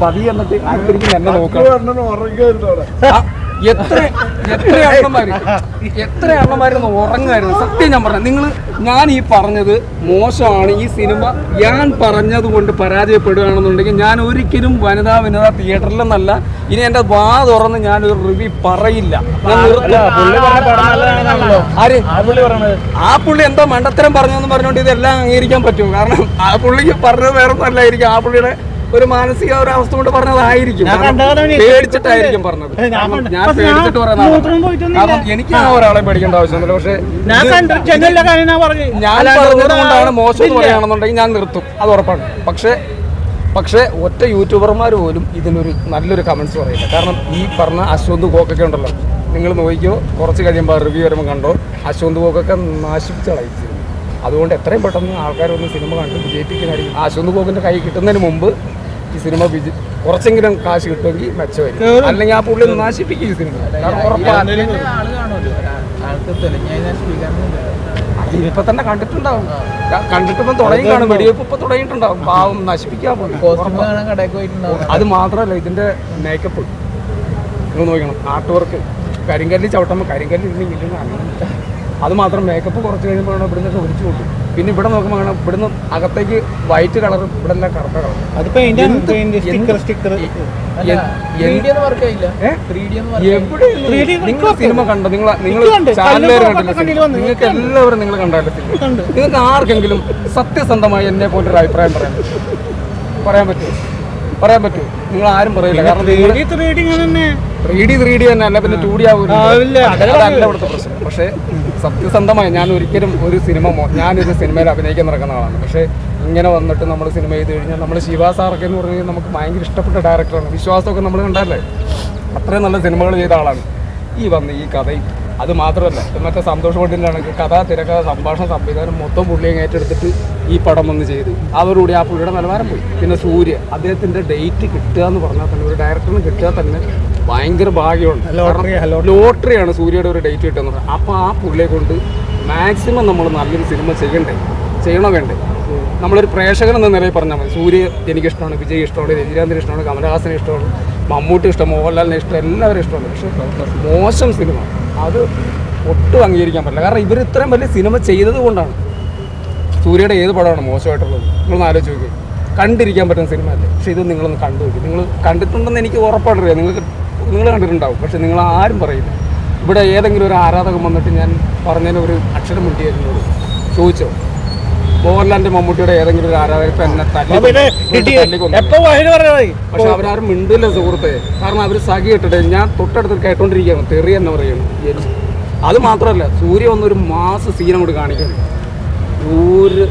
പതിയെ എന്നിട്ട് എന്നെ നോക്കണം എത്ര എത്ര അണ്ണന്മാര് എത്ര അണ്ണന്മാരെന്ന് ഉറങ്ങായിരുന്നു സത്യം ഞാൻ പറഞ്ഞു നിങ്ങൾ ഞാൻ ഈ പറഞ്ഞത് മോശമാണ് ഈ സിനിമ ഞാൻ പറഞ്ഞത് കൊണ്ട് പരാജയപ്പെടുകയാണെന്നുണ്ടെങ്കിൽ ഞാൻ ഒരിക്കലും വനിതാ വനിതാ തിയേറ്ററിലെന്നല്ല ഇനി എന്റെ വാ തുറന്ന് ഞാൻ ഒരു റിവ്യൂ പറയില്ല. ആര് ആ പുള്ളി എന്താ മണ്ടത്തരം പറഞ്ഞെന്ന് പറഞ്ഞുകൊണ്ട് ഇതെല്ലാം അംഗീകരിക്കാൻ പറ്റുമോ കാരണം ആ പുള്ളിക്ക് പറഞ്ഞത് വേറെ ഒന്നല്ലായിരിക്കും ആ പുള്ളിയുടെ ഒരു മാനസിക ഒരു അവസ്ഥ കൊണ്ട് പറഞ്ഞതായിരിക്കും പേടിച്ചിട്ടായിരിക്കും പറഞ്ഞത്. ഞാൻ പേടിച്ചിട്ട് പറയുന്നത് എനിക്ക് ആ ഒരാളെ പേടിക്കേണ്ട ആവശ്യമില്ല. പക്ഷെ ഞാൻ പറഞ്ഞത് കൊണ്ടാണ് മോശം എന്ന് പറയുകയാണെന്നുണ്ടെങ്കിൽ ഞാൻ നിർത്തും. അത് ഉറപ്പാണ്. പക്ഷെ പക്ഷേ ഒറ്റ യൂട്യൂബർമാർ പോലും ഇതിനൊരു നല്ലൊരു കമൻസ് പറയില്ല. കാരണം ഈ പറഞ്ഞ അശ്വന്ത് കോക്കൊക്കെ ഉണ്ടല്ലോ. നിങ്ങൾ നോക്കിയോ കുറച്ച് കഴിയുമ്പോൾ റിവ്യൂ വരുമ്പോൾ കണ്ടോ? അശ്വന്ത് കോക്കൊക്കെ നശിപ്പിച്ച് കളയിച്ചു അതുകൊണ്ട് എത്രയും പെട്ടെന്ന് ആൾക്കാരൊന്ന് സിനിമ കണ്ട്. വിജയിപ്പിക്കുന്നതായിരിക്കും ആ അശ്വന്ത് ഗോക്കിന്റെ കൈ കിട്ടുന്നതിന് മുമ്പ് ഈ സിനിമ വിജയം കുറച്ചെങ്കിലും കാശ് കിട്ടുമെങ്കിൽ മെച്ചമായിരിക്കും. അല്ലെങ്കിൽ ആ പുള്ളി നാശിപ്പിക്കും ഈ സിനിമ. കാരണം ഉറപ്പാണ് ഇപ്പൊ തന്നെ കണ്ടിട്ടുണ്ടാവും. കണ്ടിട്ടിപ്പം തുടങ്ങി കാണും. വെടിവെപ്പ് ഇപ്പൊ തുടങ്ങിയിട്ടുണ്ടാവും. പാവം നശിപ്പിക്കാൻ പോകും അത് മാത്രമല്ല ഇതിന്റെ മേക്കപ്പ് നിങ്ങൾ നോക്കണം. ആർട്ട് വർക്ക് കരിങ്കല്ലി ചവിട്ടുമ്പോൾ കരിങ്കല്ലി ഇരുന്നെങ്കിലും അങ്ങനെ അത് മാത്രം മേക്കപ്പ് കുറച്ച് കഴിയുമ്പോഴാണ് ഇവിടുന്ന് ചോദിച്ചു കൊടുക്കും പിന്നെ ഇവിടെ നോക്കുമ്പോൾ കാണാം ഇവിടുന്ന് അകത്തേക്ക് വൈറ്റ് കളർ ഇവിടെ എല്ലാം കറുത്ത കളർ നിങ്ങൾ സിനിമ കണ്ടോ? നിങ്ങൾ നിങ്ങൾ. നിങ്ങൾക്ക് എല്ലാവരും നിങ്ങൾ കണ്ടല്ലോ സിനിമ കണ്ട്. നിങ്ങൾക്ക് ആർക്കെങ്കിലും സത്യസന്ധമായി എന്നെ പോലെ ഒരു അഭിപ്രായം പറയാൻ പറയാൻ പറ്റുമോ പറയാൻ പറ്റുമോ നിങ്ങൾ ആരും പറയില്ല. കാരണം ത്രീ ഡി തന്നെ ത്രീ ഡി തന്നെ അല്ല? പിന്നെ ടു ഡി ആവില്ല ആവില്ല. അതല്ല അതല്ല ഇവിടുത്തെ പ്രശ്നം. പക്ഷേ സത്യസന്ധമായി ഞാൻ ഒരിക്കലും ഒരു സിനിമ ഞാനൊരു സിനിമയിൽ അഭിനയിക്കാൻ നടക്കുന്ന ആളാണ്. പക്ഷേ ഇങ്ങനെ വന്നിട്ട് നമ്മൾ സിനിമ ചെയ്ത് കഴിഞ്ഞാൽ നമ്മൾ ശിവ സാറൊക്കെ എന്ന് പറഞ്ഞു കഴിഞ്ഞാൽ നമുക്ക് ഭയങ്കര ഇഷ്ടപ്പെട്ട ഡയറക്ടറാണ്. വിശ്വാസമൊക്കെ നമ്മൾ കണ്ടല്ലേ അത്രയും നല്ല സിനിമകൾ ചെയ്ത ആളാണ്. ഈ വന്ന് ഈ കഥയും അത് മാത്രമല്ല മറ്റേ സന്തോഷ് കൊണ്ടിലാണ് കഥ തിരക്കഥ സംഭാഷണ സംവിധാനം മൊത്തം പുള്ളിയെ ഏറ്റെടുത്തിട്ട് ഈ പടം വന്ന് ചെയ്ത്. അതോടുകൂടി ആ പുള്ളിയുടെ നിലവാരം പോയി. പിന്നെ സൂര്യ അദ്ദേഹത്തിന്റെ ഡേറ്റ് കിട്ടുക എന്ന് പറഞ്ഞാൽ തന്നെ ഒരു ഡയറക്ടറിന് കിട്ടുക തന്നെ ഭയങ്കര ഭാഗ്യമുണ്ട് ലോട്ടറിയാണ് സൂര്യയുടെ ഒരു ഡേറ്റ് കിട്ടുന്നത്. അപ്പോൾ ആ പുള്ളിയെ കൊണ്ട് മാക്സിമം നമ്മൾ നല്ലൊരു സിനിമ ചെയ്യണ്ടേ? ചെയ്യണോ വേണ്ടേ? നമ്മളൊരു പ്രേക്ഷകൻ എന്ന നിലയിൽ പറഞ്ഞാൽ മതി. സൂര്യ എനിക്കിഷ്ടമാണ് വിജയ് ഇഷ്ടമാണ് രജനീകാന്തിന് ഇഷ്ടമാണ് കമലഹാസന് ഇഷ്ടമാണ് മമ്മൂട്ടി ഇഷ്ടം മോഹൻലാലിനെ ഇഷ്ടം എല്ലാവരും ഇഷ്ടമാണ്. പക്ഷേ മോശം സിനിമ അത് ഒട്ടും അംഗീകരിക്കാൻ പറ്റില്ല. കാരണം ഇവർ ഇത്രയും വലിയ സിനിമ ചെയ്തത് കൊണ്ടാണ്. സൂര്യയുടെ ഏത് പടമാണ് മോശമായിട്ടുള്ളത്? നിങ്ങളൊന്ന് ആലോചിച്ച് നോക്കി കണ്ടിരിക്കാൻ പറ്റുന്ന സിനിമ അല്ലേ? പക്ഷേ ഇത് നിങ്ങളൊന്ന് കണ്ടു നോക്കി. നിങ്ങൾ കണ്ടിട്ടുണ്ടെന്ന് എനിക്ക് ഉറപ്പായിട്ടറിയാം നിങ്ങൾക്ക് നിങ്ങൾ കണ്ടിട്ടുണ്ടാവും. പക്ഷെ നിങ്ങൾ ആരും പറയില്ല. ഇവിടെ ഏതെങ്കിലും ഒരു ആരാധകൻ വന്നിട്ട് ഞാൻ പറഞ്ഞതിന് ഒരു അക്ഷരം മുട്ടിയായിരുന്നു. ചോദിച്ചോ? മോഹൻലാലിന്റെ മമ്മൂട്ടിയുടെ ഏതെങ്കിലും ഒരു ആരാധകർ എന്നെ തല്ലി പക്ഷെ അവരാരും മിണ്ടില്ല സുഹൃത്തെ. കാരണം അവർ സഖി ഇട്ടിട്ട് ഞാൻ തൊട്ടടുത്ത് കേട്ടോണ്ടിരിക്കുകയാണ്. തെറി എന്ന് പറയുന്നു. അത് മാത്രമല്ല സൂര്യ വന്നൊരു മാസ സീൻ അങ്ങോട്ട് കാണിക്കുന്നു. ഒരു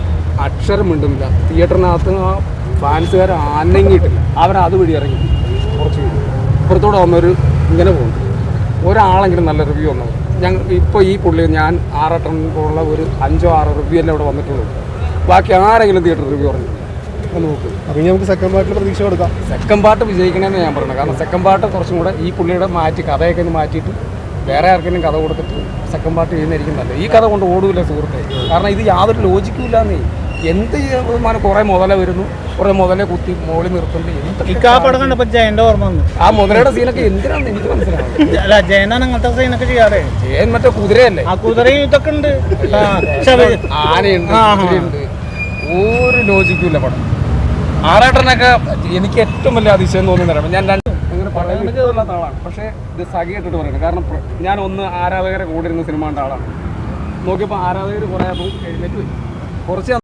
അക്ഷരം മിണ്ടുന്നില്ല. തിയേറ്ററിനകത്ത് ആ ഫാൻസുകാർ അനങ്ങിയിട്ടില്ല അവരത് വഴി ഇറങ്ങി. കുറച്ച് പേര് ഇപ്പുറത്തൂടെ വന്നൊരു ഇങ്ങനെ പോകുന്നു ഒരാളെങ്കിലും നല്ല റിവ്യൂ വന്നത് ഞങ്ങൾ ഇപ്പോൾ ഈ പുള്ളി ഞാൻ ആറെട്ടം പോലുള്ള ഒരു അഞ്ചോ ആറോ റിവ്യൂ അല്ലേ ഇവിടെ വന്നിട്ടുള്ളൂ. ബാക്കി ആരെങ്കിലും തിയേറ്റർ റിവ്യൂ പറഞ്ഞു ഒന്ന് നോക്ക്. അപ്പൊ ഇനി നമുക്ക് സെക്കൻഡ് പാർട്ടിൽ പ്രതീക്ഷ കൊടുക്കാം. സെക്കൻഡ് പാർട്ട് വിജയിക്കണമെന്ന് ഞാൻ പറയുന്നത് കാരണം സെക്കൻഡ് പാർട്ട് കുറച്ചും കൂടെ ഈ പുള്ളിയുടെ മാറ്റി കഥയൊക്കെ ഒന്ന് മാറ്റിയിട്ട് വേറെ ആർക്കെങ്കിലും കഥ കൊടുത്തിട്ട് സെക്കൻഡ് പാർട്ട് ചെയ്യുന്നതായിരിക്കും നല്ലത്. ഈ കഥ കൊണ്ട് ഓടൂല സുഹൃത്തെ. കാരണം ഇത് യാതൊരു ലോജിക്കും ഇല്ലാന്നേ. എന്ത് മാനം കുറേ മുതല വരുന്നു. കുറേ മുതലെ കുത്തി മോളി നിർത്തുന്നുണ്ട്. ജയന്റെ ഓർമ്മ വന്നു. ആ മുതലയുടെ സീനൊക്കെ എന്തിനാന്ന് എനിക്ക് മനസ്സിലാവുന്നത് അല്ല ജയനാണ് അങ്ങനത്തെ സീനൊക്കെ ചെയ്യാറ്. ജയൻ മറ്റേ കുതിരയല്ലേ? ആ കുതിരയും ഇതൊക്കെ ഉണ്ട്. ആനയുണ്ട് ഒരു ലോജിക്കും ഇല്ല പടം. ആറാട്ടനൊക്കെ എനിക്ക് ഏറ്റവും വലിയ അതിശയം തോന്നുന്നില്ല ഞാൻ രണ്ട് അങ്ങനെ ആളാണ്. പക്ഷേ ഇത് സഖിയിട്ടിട്ട് പറയുന്നത്. കാരണം ഞാൻ ഒന്ന് ആരാധകരെ കൂടിയിരുന്ന സിനിമ കണ്ട ആളാണ്. നോക്കിയപ്പോൾ ആരാധകർ കുറേ അപ്പോൾ എഴുന്നേറ്റ് പോയി. കുറച്ച്